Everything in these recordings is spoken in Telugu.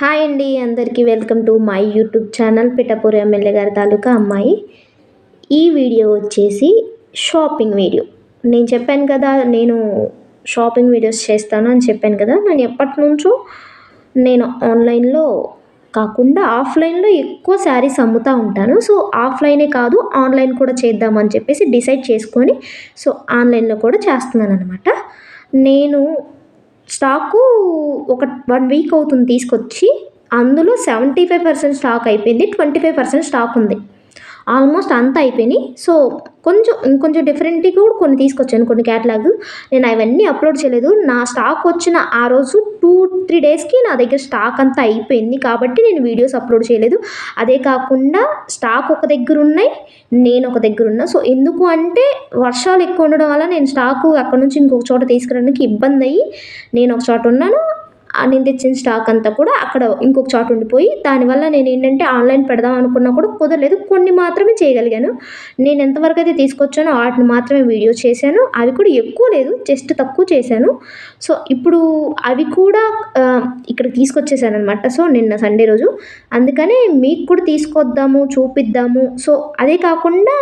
హాయ్ అండి అందరికీ welcome to my YouTube channel Pithapur MLA గారి తాలూకా అమ్మాయి. ఈ వీడియో వచ్చేసి షాపింగ్ వీడియో. నేను చెప్పాను కదా నేను షాపింగ్ వీడియోస్ చేస్తాను అని చెప్పాను కదా నేను ఎప్పటి నుంచో నేను ఆన్లైన్లో కాకుండా ఆఫ్లైన్లో ఎక్కువ శారీస్ అమ్ముతూ ఉంటాను. సో ఆఫ్లైనే కాదు ఆన్లైన్ కూడా చేద్దామని చెప్పేసి డిసైడ్ చేసుకొని సో ఆన్లైన్లో కూడా చేస్తున్నాను అనమాట నేను స్టాకు ఒక వన్ వీక్ అవుతుంది తీసుకొచ్చి అందులో సెవెంటీ ఫైవ్ పర్సెంట్ స్టాక్ అయిపోయింది ట్వంటీ ఫైవ్ పర్సెంట్ స్టాక్ ఉంది. ఆల్మోస్ట్ అంతా అయిపోయినాయి. సో కొంచెం ఇంకొంచెం డిఫరెంట్గా కూడా కొన్ని తీసుకొచ్చాను కొన్ని క్యాటలాగ్ నేను అవన్నీ అప్లోడ్ చేయలేదు. నా స్టాక్ వచ్చిన ఆ రోజు టూ త్రీ డేస్కి నా దగ్గర స్టాక్ అంతా అయిపోయింది. కాబట్టి నేను వీడియోస్ అప్లోడ్ చేయలేదు. అదే కాకుండా స్టాక్ ఒక దగ్గర ఉన్నాయి నేను ఒక దగ్గర ఉన్నా. సో ఎందుకు అంటే వర్షాలు ఎక్కువ ఉండడం వల్ల నేను స్టాకు అక్కడ నుంచి ఇంకొక చోట తీసుకురావడానికి ఇబ్బంది అయ్యి నేను ఒక చోట ఉన్నాను. నేను తెచ్చిన స్టాక్ అంతా కూడా అక్కడ ఇంకొక చోట ఉండిపోయి దానివల్ల నేను ఏంటంటే ఆన్లైన్ పెడదాం అనుకున్నా కూడా కుదరలేదు. కొన్ని మాత్రమే చేయగలిగాను. నేను ఎంతవరకు అయితే తీసుకొచ్చానో వాటిని మాత్రమే వీడియో చేశాను. అవి కూడా ఎక్కువ లేదు జస్ట్ తక్కువ చేశాను. సో ఇప్పుడు అవి కూడా ఇక్కడ తీసుకొచ్చేసాను అనమాట సో నిన్న సండే రోజు. అందుకనే మీకు కూడా తీసుకొద్దాము చూపిద్దాము. సో అదే కాకుండా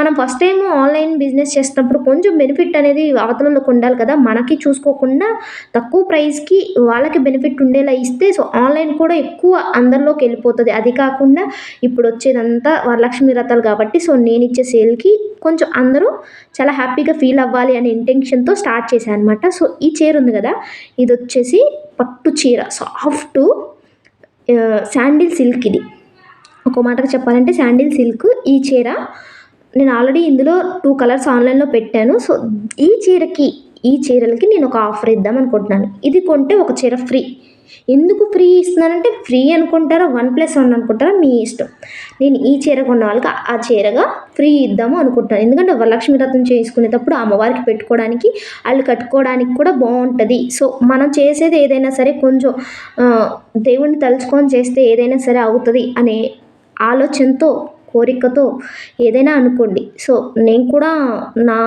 మనం ఫస్ట్ టైం ఆన్లైన్ బిజినెస్ చేసినప్పుడు కొంచెం బెనిఫిట్ అనేది అవతలలోకి ఉండాలి కదా. మనకి చూసుకోకుండా తక్కువ ప్రైస్కి వాళ్ళ వాళ్ళకి బెనిఫిట్ ఉండేలా ఇస్తే సో ఆన్లైన్ కూడా ఎక్కువ అందరిలోకి వెళ్ళిపోతుంది. అది కాకుండా ఇప్పుడు వచ్చేదంతా వరలక్ష్మి రథాలు కాబట్టి సో నేను ఇచ్చే సేల్కి కొంచెం అందరూ చాలా హ్యాపీగా ఫీల్ అవ్వాలి అనే ఇంటెన్షన్తో స్టార్ట్ చేశాను అనమాట సో ఈ చీర ఉంది కదా ఇది వచ్చేసి పట్టు చీర సాఫ్ట్ శాండిల్ సిల్క్ ఇది. ఒక మాటగా చెప్పాలంటే శాండిల్ సిల్క్ ఈ చీర నేను ఆల్రెడీ ఇందులో టూ కలర్స్ ఆన్లైన్లో పెట్టాను. సో ఈ చీరకి ఈ చీరలకి నేను ఒక ఆఫర్ ఇద్దాం అనుకుంటున్నాను. ఇది కొంటే ఒక చీర ఫ్రీ. ఎందుకు ఫ్రీ ఇస్తున్నానంటే ఫ్రీ అనుకుంటారా వన్ ప్లస్ వన్ అనుకుంటారా? మీ ఇష్టం. నేను ఈ చీర కొన్న వాళ్ళకి ఆ చీరగా ఫ్రీ ఇద్దాము అనుకుంటున్నాను. ఎందుకంటే వరలక్ష్మి వ్రతం చేసుకునేటప్పుడు అమ్మవారికి పెట్టుకోవడానికి వాళ్ళు కట్టుకోవడానికి కూడా బాగుంటుంది. సో మనం చేసేది ఏదైనా సరే కొంచెం దేవుణ్ణి తలుచుకొని చేస్తే ఏదైనా సరే అవుతుంది అనే ఆలోచనతో కోరికతో ఏదైనా అనుకోండి. సో నేను కూడా నా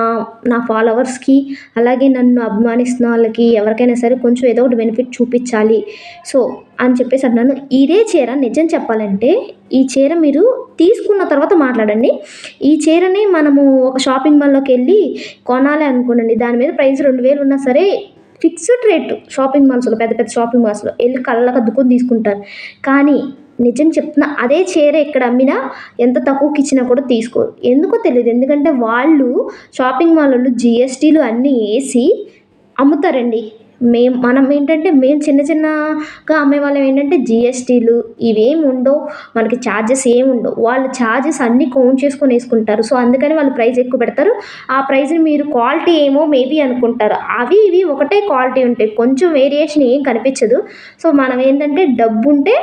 నా ఫాలోవర్స్కి అలాగే నన్ను అభిమానిస్తున్న వాళ్ళకి ఎవరికైనా సరే కొంచెం ఏదో ఒకటి బెనిఫిట్ చూపించాలి. సో అని చెప్పేసి అన్నాను ఇదే చీర నిజం చెప్పాలంటే ఈ చీర మీరు తీసుకున్న తర్వాత మాట్లాడండి. ఈ చీరని మనము ఒక షాపింగ్ మాల్లోకి వెళ్ళి కొనాలి అనుకోనండి. దాని మీద ప్రైస్ రెండు వేలు ఉన్నా సరే ఫిక్స్డ్ రేటు షాపింగ్ మాల్స్లో పెద్ద పెద్ద షాపింగ్ మాల్స్లో వెళ్ళి కళ్ళకు అద్దుకొని తీసుకుంటారు. కానీ నిజం చెప్తున్నా అదే చీర ఇక్కడ అమ్మినా ఎంత తక్కువకి ఇచ్చినా కూడా తీసుకోరు. ఎందుకో తెలియదు ఎందుకంటే వాళ్ళు షాపింగ్ మాల్ వాళ్ళు జిఎస్టీలు అన్నీ వేసి అమ్ముతారండి. మేము మనం ఏంటంటే మేము చిన్న చిన్నగా అమ్మే వాళ్ళం ఏంటంటే జిఎస్టీలు ఇవేం ఉండవు. మనకి ఛార్జెస్ ఏమి ఉండవు. వాళ్ళ ఛార్జెస్ అన్నీ కౌంట్ చేసుకొని వేసుకుంటారు. సో అందుకని వాళ్ళు ప్రైస్ ఎక్కువ పెడతారు. ఆ ప్రైస్ని మీరు క్వాలిటీ ఏమో మేబీ అనుకుంటారు. అవి ఇవి ఒకటే క్వాలిటీ ఉంటాయి కొంచెం వేరియేషన్ ఏం కనిపించదు. సో మనం ఏంటంటే డబ్బు ఉంటే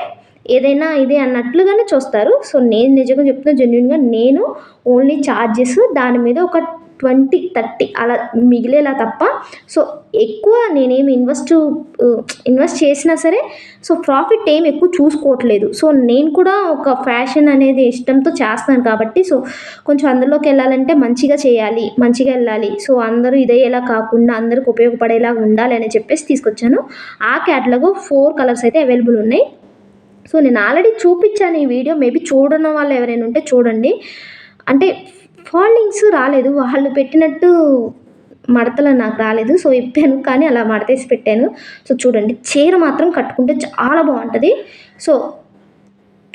ఏదైనా ఇది అన్నట్లుగానే చూస్తారు. సో నేను నిజంగా చెప్తున్నా జెన్యున్గా నేను ఓన్లీ ఛార్జెస్ దాని మీద ఒక ట్వంటీ థర్టీ అలా మిగిలేలా తప్ప సో ఎక్కువ నేనేమి ఇన్వెస్ట్ ఇన్వెస్ట్ చేసినా సరే సో ప్రాఫిట్ ఏం ఎక్కువ చూసుకోవట్లేదు. సో నేను కూడా ఒక ఫ్యాషన్ అనేది ఇష్టంతో చేస్తాను కాబట్టి సో కొంచెం అందులోకి వెళ్ళాలంటే మంచిగా చేయాలి మంచిగా వెళ్ళాలి. సో అందరూ ఇదయ్యేలా కాకుండా అందరికి ఉపయోగపడేలా ఉండాలి అని చెప్పేసి తీసుకొచ్చాను. ఆ క్యాటలాగ్ ఫోర్ కలర్స్ అయితే అవైలబుల్ ఉన్నాయి. సో నేను ఆల్రెడీ చూపించాను ఈ వీడియో. మేబీ చూడని వాళ్ళు ఎవరైనా ఉంటే చూడండి. అంటే ఫాలోయింగ్స్ రాలేదు. వాళ్ళు పెట్టినట్టు మడతలు నాకు రాలేదు. సో ఇప్పాను కానీ అలా మడతేసి పెట్టాను. సో చూడండి. చీర మాత్రం కట్టుకుంటే చాలా బాగుంటుంది. సో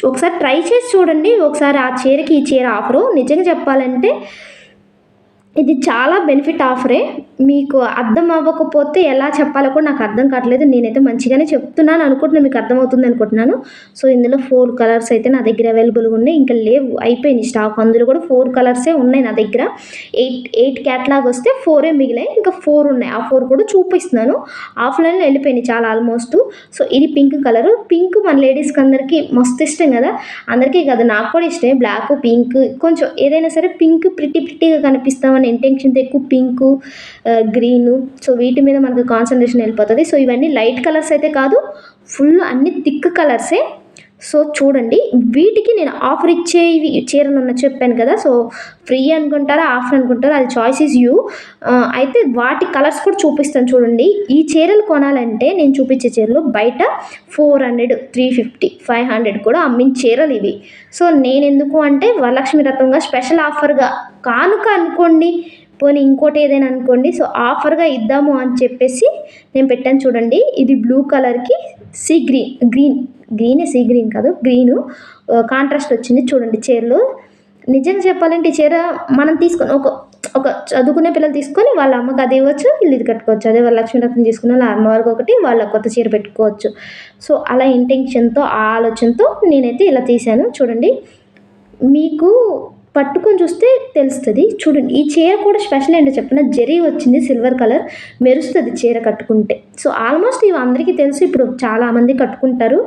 ఒకసారి ట్రై చేసి చూడండి. ఒకసారి ఆ చీరకి ఈ చీర ఆఫరు. నిజంగా చెప్పాలంటే ఇది చాలా బెనిఫిట్ ఆఫరే మీకు అర్థం అవ్వకపోతే ఎలా చెప్పాలో కూడా నాకు అర్థం కావట్లేదు. నేనైతే మంచిగానే చెప్తున్నాను అనుకుంటున్నాను మీకు అర్థమవుతుంది అనుకుంటున్నాను. సో ఇందులో ఫోర్ కలర్స్ అయితే నా దగ్గర అవైలబుల్గా ఉన్నాయి. ఇంకా లేవు అయిపోయినాయి స్టాక్ అందులో కూడా ఫోర్ కలర్సే ఉన్నాయి నా దగ్గర. ఎయిట్ ఎయిట్ క్యాట్లాగ్ వస్తే ఫోరే మిగిలాయి. ఇంకా ఫోర్ ఉన్నాయి. ఆ ఫోర్ కూడా చూపిస్తున్నాను. ఆఫ్లైన్లో వెళ్ళిపోయినాయి చాలా ఆల్మోస్ట్ సో ఇది పింక్ కలర్ పింక్ మన లేడీస్కి అందరికీ మస్తు ఇష్టం కదా. అందరికీ కదా నాకు కూడా ఇష్టమే. బ్లాక్ పింక్ కొంచెం ఏదైనా సరే పింక్ ప్రిటీ ప్రిటీగా కనిపిస్తామని ఇంటెన్షన్తో ఎక్కువ పింక్ గ్రీన్ సో వీటి మీద మనకు కాన్సన్ట్రేషన్ వెళ్ళిపోతుంది. సో ఇవన్నీ లైట్ కలర్స్ అయితే కాదు ఫుల్ అన్ని థిక్ కలర్సే సో చూడండి వీటికి నేను ఆఫర్ ఇచ్చే ఇవి చీరలు ఉన్న చెప్పాను కదా సో ఫ్రీ అనుకుంటారా ఆఫర్ అనుకుంటారా అది చాయిస్ ఇస్ యూ అయితే వాటి కలర్స్ కూడా చూపిస్తాను చూడండి. ఈ చీరలు కొనాలంటే నేను చూపించే చీరలు బయట four hundred three fifty five hundred కూడా అమ్మిన చీరలు ఇవి. సో నేను ఎందుకు అంటే వరలక్ష్మి రథంగా స్పెషల్ ఆఫర్గా కానుక అనుకోండి పోనీ ఇంకోటి ఏదైనా అనుకోండి సో ఆఫర్గా ఇద్దాము అని చెప్పేసి నేను పెట్టాను చూడండి. ఇది బ్లూ కలర్కి sea green green green sea green కాదు గ్రీను కాంట్రాస్ట్ వచ్చింది చూడండి చీరలు. నిజంగా చెప్పాలంటే ఈ చీర మనం తీసుకొని ఒక ఒక చదువుకునే పిల్లలు తీసుకొని వాళ్ళ అమ్మకి అది ఇవ్వచ్చు వీళ్ళు ఇది కట్టుకోవచ్చు. అదే వాళ్ళ లక్ష్మీరత్నం తీసుకున్న వాళ్ళ అమ్మవారికి ఒకటి వాళ్ళ కొత్త చీర పెట్టుకోవచ్చు. సో అలా ఇంటెన్షన్తో ఆ ఆలోచనతో నేనైతే ఇలా తీశాను. చూడండి మీకు పట్టుకొని చూస్తే తెలుస్తుంది. చూడండి ఈ చీర కూడా స్పెషల్ ఏంటో చెప్పిన? జరీ వచ్చింది సిల్వర్ కలర్ మెరుస్తుంది చీర కట్టుకుంటే. సో ఆల్మోస్ట్ ఇవి అందరికీ తెలుసు ఇప్పుడు చాలామంది కట్టుకుంటారు.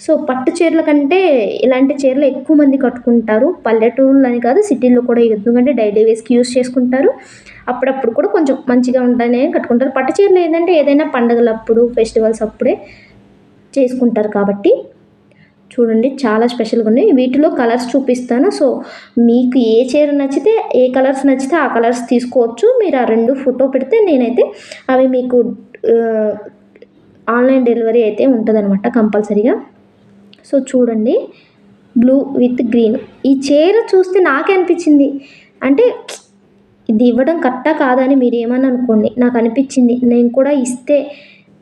సో పట్టు చీరల కంటే ఇలాంటి చీరలు ఎక్కువ మంది కట్టుకుంటారు. పల్లెటూరులని కాదు సిటీల్లో కూడా ఎందుకంటే డైలీ వేస్కి యూస్ చేసుకుంటారు. అప్పుడప్పుడు కూడా కొంచెం మంచిగా ఉంటాయని కట్టుకుంటారు. పట్టు చీరలు ఏంటంటే ఏదైనా పండుగలప్పుడు ఫెస్టివల్స్ అప్పుడే చేసుకుంటారు కాబట్టి. చూడండి చాలా స్పెషల్గా ఉన్నాయి. వీటిలో కలర్స్ చూపిస్తాను. సో మీకు ఏ చీర నచ్చితే ఏ కలర్స్ నచ్చితే ఆ కలర్స్ తీసుకోవచ్చు. మీరు ఆ రెండు ఫోటో పెడితే నేనైతే అవి మీకు ఆన్లైన్ డెలివరీ అయితే ఉంటుందన్నమాట కంపల్సరీగా. సో చూడండి బ్లూ విత్ గ్రీన్. ఈ చీర చూస్తే నాకే అనిపించింది. అంటే ఇది ఇవ్వడం కరెక్టా కాదని మీరు ఏమని అనుకోండి. నాకు అనిపించింది. నేను కూడా ఇస్తే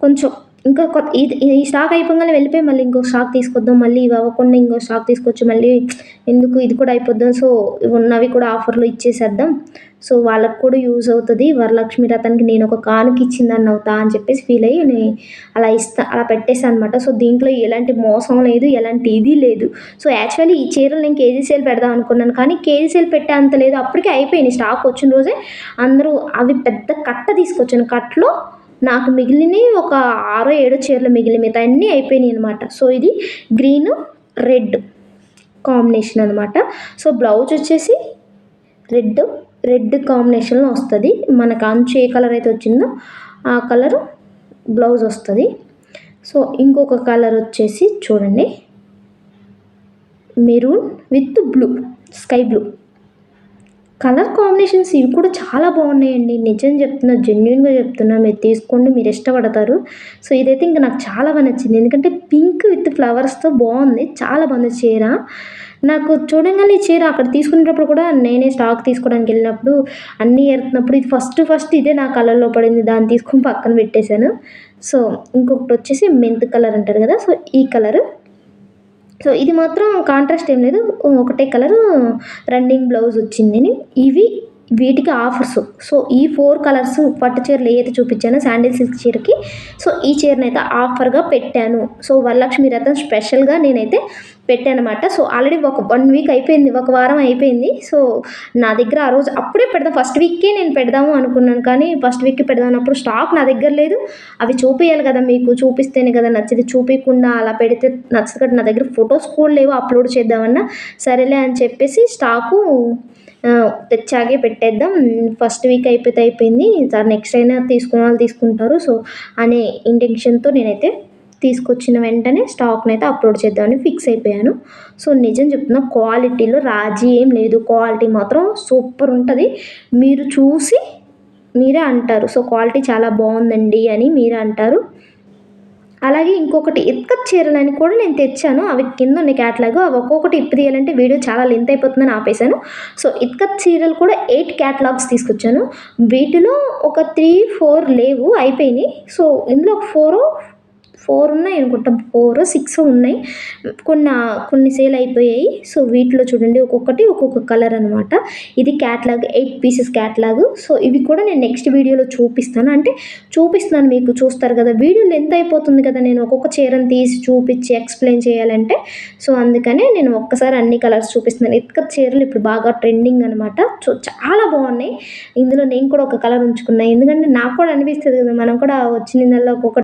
కొంచెం ఇంకా కొత్త ఇది ఈ స్టాక్ అయిపోగానే వెళ్ళిపోయి మళ్ళీ ఇంకో స్టాక్ తీసుకొద్దాం మళ్ళీ ఇవి అవ్వకుండా ఇంకో స్టాక్ తీసుకొచ్చి మళ్ళీ ఎందుకు ఇది కూడా అయిపోద్దాం సో ఉన్నవి కూడా ఆఫర్లో ఇచ్చేసేద్దాం. సో వాళ్ళకు కూడా యూజ్ అవుతుంది. వరలక్ష్మి రథానికి నేను ఒక కానుక ఇచ్చిందని అవుతా అని చెప్పేసి ఫీల్ అయ్యి నేను అలా ఇస్తా అలా పెట్టేసాను అనమాట సో దీంట్లో ఎలాంటి మోసం లేదు ఎలాంటి ఇది లేదు. సో యాక్చువల్లీ ఈ చీరలు నేను కేజీ సేల్ పెడదాం అనుకున్నాను కానీ కేజీ సేల్ పెట్టే అంత లేదు. అప్పటికే అయిపోయింది. స్టాక్ వచ్చిన రోజే అందరూ అవి పెద్ద కట్ట తీసుకొచ్చాను. కట్టలో నాకు మిగిలినవి ఒక ఆరో ఏడో చీరలు మిగిలిన మిగతా అన్నీ అయిపోయినాయి అనమాట సో ఇది గ్రీన్ రెడ్ కాంబినేషన్ అనమాట సో బ్లౌజ్ వచ్చేసి రెడ్ రెడ్ కాంబినేషన్లో వస్తుంది. మనకు అంచు ఏ కలర్ అయితే వచ్చిందో ఆ కలర్ బ్లౌజ్ వస్తుంది. సో ఇంకొక కలర్ వచ్చేసి చూడండి. Maroon with blue sky blue. Colour combinations ఇవి కూడా చాలా బాగున్నాయండి. నిజం చెప్తున్నా జెన్యున్గా చెప్తున్నా మీరు తీసుకోండి మీరు ఇష్టపడతారు. సో ఇదైతే ఇంకా నాకు చాలా బాగా నచ్చింది. ఎందుకంటే పింక్ విత్ ఫ్లవర్స్తో బాగుంది. చాలా బాగుంది చీర. నాకు చూడంగానే ఈ చీర అక్కడ తీసుకునేటప్పుడు కూడా నేనే స్టాక్ తీసుకోవడానికి వెళ్ళినప్పుడు అన్నీ ఎరుతున్నప్పుడు ఇది ఫస్ట్ ఫస్ట్ ఇదే నా కలర్లో పడింది. దాన్ని తీసుకొని పక్కన పెట్టేశాను. సో ఇంకొకటి వచ్చేసి మెంత్ కలర్ అంటారు కదా. సో ఈ కలర్ సో ఇది మాత్రం కాంట్రాస్ట్ ఏం లేదు. ఒకటే కలరు రన్నింగ్ బ్లౌజ్ వచ్చింది. ఇవి వీటికి ఆఫర్స్. సో ఈ ఫోర్ కలర్స్ పట్టు చీరలు ఏదైతే చూపించానో శాండిల్ సిల్క్ చీరకి సో ఈ చీరను అయితే ఆఫర్గా పెట్టాను. సో వరలక్ష్మి రథం స్పెషల్గా నేనైతే పెట్టానమాట. సో ఆల్రెడీ ఒక వన్ వీక్ అయిపోయింది ఒక వారం అయిపోయింది. సో నా దగ్గర ఆ రోజు అప్పుడే పెడదాం ఫస్ట్ వీక్కే నేను పెడదాము అనుకున్నాను. కానీ ఫస్ట్ వీక్కి పెడదామన్నప్పుడు స్టాక్ నా దగ్గర లేదు. అవి చూపించాలి కదా మీకు చూపిస్తేనే కదా నచ్చింది. చూపించకుండా అలా పెడితే నచ్చదు కదా నా దగ్గర ఫొటోస్ కూడా లేవు అప్లోడ్ చేద్దామన్నా. సరేలే అని చెప్పేసి స్టాకు తెచ్చాకే పెట్టేద్దాం. ఫస్ట్ వీక్ అయిపోతే అయిపోయింది. సార్ నెక్స్ట్ అయినా తీసుకునే వాళ్ళు తీసుకుంటారు. సో అనే ఇంటెన్షన్తో నేనైతే తీసుకొచ్చిన వెంటనే స్టాక్ని అయితే అప్లోడ్ చేద్దామని ఫిక్స్ అయిపోయాను. సో నిజం చెప్తున్నా క్వాలిటీలో రాజీ ఏం లేదు. క్వాలిటీ మాత్రం సూపర్ ఉంటుంది. మీరు చూసి మీరే అంటారు. సో క్వాలిటీ చాలా బాగుందండి అని మీరే అంటారు. అలాగే ఇంకొకటి ఇక్కత్ చీరలని కూడా నేను తెచ్చాను. అవి కింద ఉన్న క్యాట్లాగ్. అవి ఒక్కొక్కటి ఇప్పి తీయాలంటే వీడియో చాలా లెంత్ అయిపోతుందని ఆపేశాను. సో ఇక్కత్ చీరలు కూడా ఎయిట్ క్యాటలాగ్స్ తీసుకొచ్చాను. వీటిలో ఒక త్రీ ఫోర్ లేవు అయిపోయినాయి. సో ఇందులో ఒక ఫోర్ ఫోర్ ఉన్నాయి అనుకుంటాం. ఫోర్ సిక్స్ ఉన్నాయి. కొన్ని కొన్ని సేల్ అయిపోయాయి. సో వీటిలో చూడండి ఒక్కొక్కటి ఒక్కొక్క కలర్ అనమాట ఇది catalogue eight pieces catalogue. So ఇవి కూడా నేను నెక్స్ట్ వీడియోలో చూపిస్తాను. అంటే చూపిస్తున్నాను మీకు చూస్తారు కదా. వీడియో లెంత్ అయిపోతుంది కదా. నేను ఒక్కొక్క చీరను తీసి చూపించి ఎక్స్ప్లెయిన్ చేయాలంటే. సో అందుకనే నేను ఒక్కసారి అన్ని కలర్స్ చూపిస్తున్నాను. ఇటుక చీరలు ఇప్పుడు బాగా ట్రెండింగ్ అనమాట సో చాలా బాగున్నాయి. ఇందులో నేను కూడా ఒక కలర్ ఉంచుకున్నాను ఎందుకంటే నాకు కూడా అనిపిస్తుంది కదా మనం కూడా వచ్చిన నెలలో ఒక్కొక్క